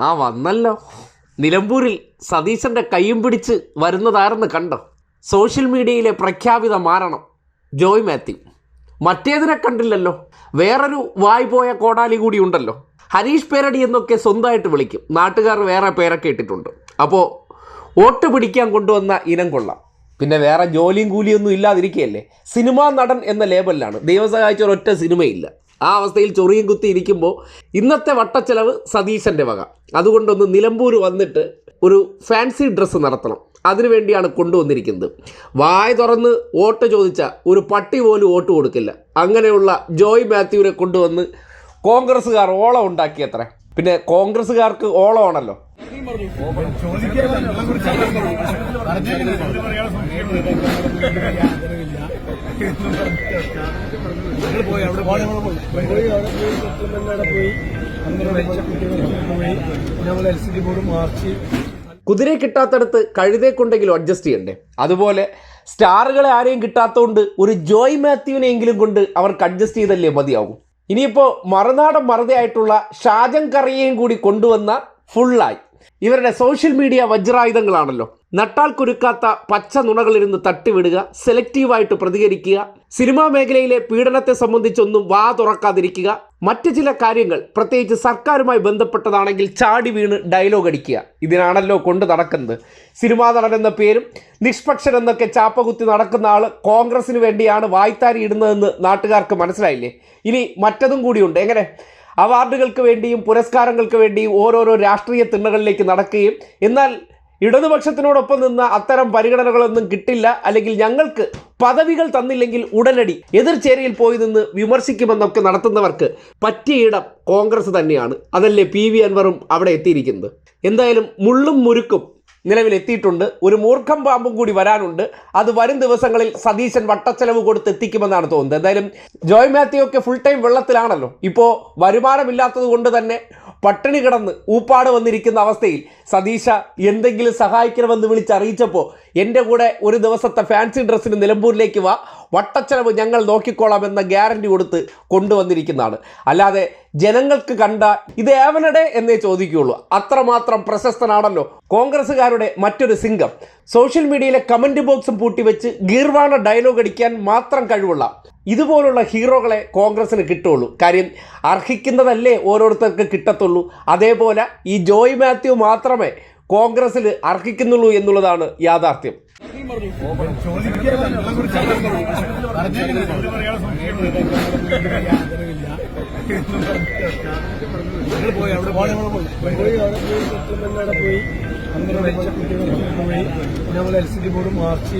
ആ വന്നല്ലോ. നിലമ്പൂരിൽ സതീശന്റെ കൈയും പിടിച്ച് വരുന്നതാരെന്ന് കണ്ടോ? സോഷ്യൽ മീഡിയയിലെ പ്രഖ്യാപിത മാരണം ജോയ് മാത്യു. മറ്റേതിനെ കണ്ടില്ലല്ലോ. വേറൊരു വായ് പോയ കോടാലി കൂടി ഉണ്ടല്ലോ. ഹരീഷ് പേരടി എന്നൊക്കെ സ്വന്തമായിട്ട് വിളിക്കും. നാട്ടുകാർ വേറെ പേരൊക്കെ ഇട്ടിട്ടുണ്ട്. അപ്പോൾ വോട്ട് പിടിക്കാൻ കൊണ്ടുവന്ന ഇനം കൊള്ളാം. പിന്നെ വേറെ ജോലിയും കൂലിയൊന്നും ഇല്ലാതിരിക്കുകയല്ലേ സിനിമാ നടൻ എന്ന ലേബലിലാണ്. ദൈവം ഒരൊറ്റ സിനിമയില്ല. ആ അവസ്ഥയിൽ ചൊറിയും കുത്തി ഇരിക്കുമ്പോൾ ഇന്നത്തെ വട്ടച്ചെലവ് സതീശന്റെ വക. അതുകൊണ്ടൊന്ന് നിലമ്പൂർ വന്നിട്ട് ഒരു ഫാൻസി ഡ്രസ്സ് നടത്തണം. അതിനുവേണ്ടിയാണ് കൊണ്ടുവന്നിരിക്കുന്നത്. വായ തുറന്ന് വോട്ട് ചോദിച്ച ഒരു പട്ടി പോലും വോട്ട് കൊടുക്കില്ല. അങ്ങനെയുള്ള ജോയ് മാത്യുവിനെ കൊണ്ടുവന്ന് കോൺഗ്രസ്സുകാർ ഓളം ഉണ്ടാക്കിയത്ര. പിന്നെ കോൺഗ്രസ്സുകാർക്ക് ഓളമാണല്ലോ. ചോദിക്കാൻ പോയി. പോയി പോയി. ബോർഡ് കുതിരയെ കിട്ടാത്തടത്ത് കഴുതയെ കൊണ്ടെങ്കിലും അഡ്ജസ്റ്റ് ചെയ്യണ്ടേ? അതുപോലെ സ്റ്റാറുകളെ ആരെയും കിട്ടാത്തതുകൊണ്ട് ഒരു ജോയ് മാത്യുവിനെയെങ്കിലും കൊണ്ട് അവർക്ക് അഡ്ജസ്റ്റ് ചെയ്തല്ലേ മതിയാവും. ഇനിയിപ്പോൾ മറുനാടൻ മറുതയായിട്ടുള്ള ഷാജൻ കറിയേയും കൂടി കൊണ്ടുവന്ന ഫുള്ളായി ഇവരുടെ സോഷ്യൽ മീഡിയ വജ്രായുധങ്ങളാണല്ലോ. നട്ടാൽ കുരുക്കാത്ത പച്ച നുണകളിരുന്ന് തട്ടിവിടുക സെലക്റ്റീവായിട്ട് പ്രതികരിക്കുക സിനിമാ മേഖലയിലെ പീഡനത്തെ സംബന്ധിച്ചൊന്നും വാ തുറക്കാതിരിക്കുക മറ്റു ചില കാര്യങ്ങൾ പ്രത്യേകിച്ച് സർക്കാരുമായി ബന്ധപ്പെട്ടതാണെങ്കിൽ ചാടി വീണ് ഡയലോഗ് അടിക്കുക. ഇതിനാണല്ലോ കൊണ്ട് നടക്കുന്നത്. സിനിമാ നടൻ എന്ന പേരും നിഷ്പക്ഷൻ എന്നൊക്കെ ചാപ്പകുത്തി നടക്കുന്ന ആൾ കോൺഗ്രസിന് വേണ്ടിയാണ് വായ്ത്താരി ഇടുന്നതെന്ന് നാട്ടുകാർക്ക് മനസ്സിലായില്ലേ? ഇനി മറ്റതും കൂടിയുണ്ട്. എങ്ങനെ? അവാർഡുകൾക്ക് വേണ്ടിയും പുരസ്കാരങ്ങൾക്ക് വേണ്ടിയും ഓരോരോ രാഷ്ട്രീയ തിണ്ണകളിലേക്ക് നടക്കുകയും എന്നാൽ ഇടതുപക്ഷത്തിനോടൊപ്പം നിന്ന് അത്തരം പരിഗണനകളൊന്നും കിട്ടില്ല. അല്ലെങ്കിൽ ഞങ്ങൾക്ക് പദവികൾ തന്നില്ലെങ്കിൽ ഉടനടി എതിർചേരിയിൽ പോയി നിന്ന് വിമർശിക്കുമെന്നൊക്കെ നടത്തുന്നവർക്ക് പറ്റിയ ഇടം കോൺഗ്രസ് തന്നെയാണ്. അതല്ലേ പി വി അൻവറും അവിടെ എത്തിയിരിക്കുന്നത്. എന്തായാലും മുള്ളും മുരുക്കും നിലവിൽ എത്തിയിട്ടുണ്ട് ഒരു മൂർഖം പാമ്പും കൂടി വരാനുണ്ട്. അത് വരും ദിവസങ്ങളിൽ സതീശൻ വട്ടച്ചെലവ് കൊടുത്ത് എത്തിക്കുമെന്നാണ് തോന്നുന്നത്. എന്തായാലും ജോയ് മാത്യു ഒക്കെ ഫുൾ ടൈം വെള്ളത്തിലാണല്ലോ. ഇപ്പോൾ വരുമാനമില്ലാത്തത് കൊണ്ട് തന്നെ പട്ടിണി കിടന്ന് ഊപ്പാട് വന്നിരിക്കുന്ന അവസ്ഥയിൽ സതീശ എന്തെങ്കിലും സഹായിക്കണമെന്ന് വിളിച്ചറിയിച്ചപ്പോൾ എന്റെ കൂടെ ഒരു ദിവസത്തെ ഫാൻസി ഡ്രസ്സിന് നിലമ്പൂരിലേക്ക് വാ. വട്ടച്ചെലവ് ഞങ്ങൾ നോക്കിക്കോളാം എന്ന ഗ്യാരണ്ടി കൊടുത്ത് കൊണ്ടുവന്നിരിക്കുന്നതാണ്. അല്ലാതെ ജനങ്ങൾക്ക് കണ്ട ഇത് ഏവനടെ എന്നേ ചോദിക്കുകയുള്ളൂ. അത്രമാത്രം പ്രശസ്തനാണല്ലോ കോൺഗ്രസ്സുകാരുടെ മറ്റൊരു സിംഗം. സോഷ്യൽ മീഡിയയിലെ കമന്റ് ബോക്സും പൂട്ടിവെച്ച് ഗീർവാണ ഡയലോഗ് അടിക്കാൻ മാത്രം കഴിവുള്ള ഇതുപോലുള്ള ഹീറോകളെ കോൺഗ്രസ്സിന് കിട്ടുള്ളൂ കാര്യം അർഹിക്കുന്നതല്ലേ ഓരോരുത്തർക്ക് കിട്ടത്തുള്ളൂ അതേപോലെ ഈ ജോയ് മാത്യു മാത്രമേ കോൺഗ്രസ്സിൽ അർഹിക്കുന്നുള്ളൂ എന്നുള്ളതാണ് യാഥാർത്ഥ്യം പോയി L C D board march